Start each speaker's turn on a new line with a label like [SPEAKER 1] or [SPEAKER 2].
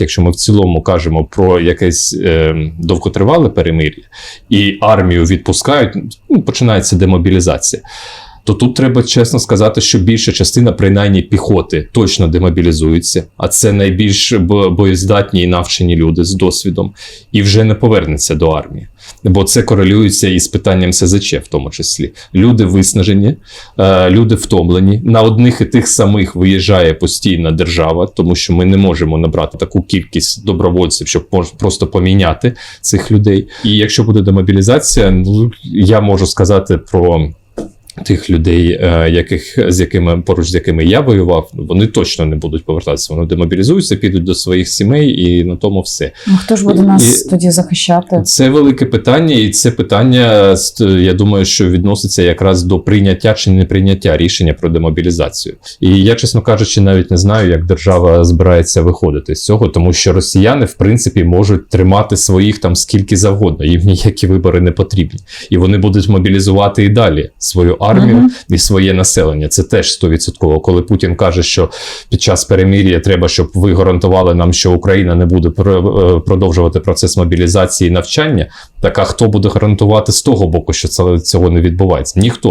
[SPEAKER 1] Якщо ми в цілому кажемо про якесь е, довготривале перемир'я і армію відпускають, ну, починається демобілізація. То тут треба чесно сказати, що більша частина, принаймні піхоти, точно демобілізується, а це найбільш боєздатні і навчені люди з досвідом, і вже не повернеться до армії. Бо це корелюється із питанням СЗЧ, в тому числі. Люди виснажені, е, люди втомлені. На одних і тих самих виїжджає постійна держава, тому що ми не можемо набрати таку кількість добровольців, щоб просто поміняти цих людей. І якщо буде демобілізація, ну я можу сказати про. Тих людей, е, яких з якими поруч з якими я воював, вони точно не будуть повертатися. Вони демобілізуються, підуть до своїх сімей, і на тому все.
[SPEAKER 2] Ну, хто ж буде нас
[SPEAKER 1] І-
[SPEAKER 2] тоді захищати?
[SPEAKER 1] Це велике питання, і це питання, я думаю, що відноситься якраз до прийняття чи неприйняття рішення про демобілізацію. І я, чесно кажучи, навіть не знаю, як держава збирається виходити з цього, тому що росіяни, в принципі, можуть тримати своїх там скільки завгодно. Їм ніякі вибори не потрібні, і вони будуть мобілізувати і далі свою армію
[SPEAKER 2] Мгм.
[SPEAKER 1] і своє населення. Це теж стовідсотково. Коли Путін каже, що під час перемир'я треба, щоб ви гарантували нам, що Україна не буде е, продовжувати процес мобілізації і навчання. Так а хто буде гарантувати з того боку, що цього не відбувається? Ніхто.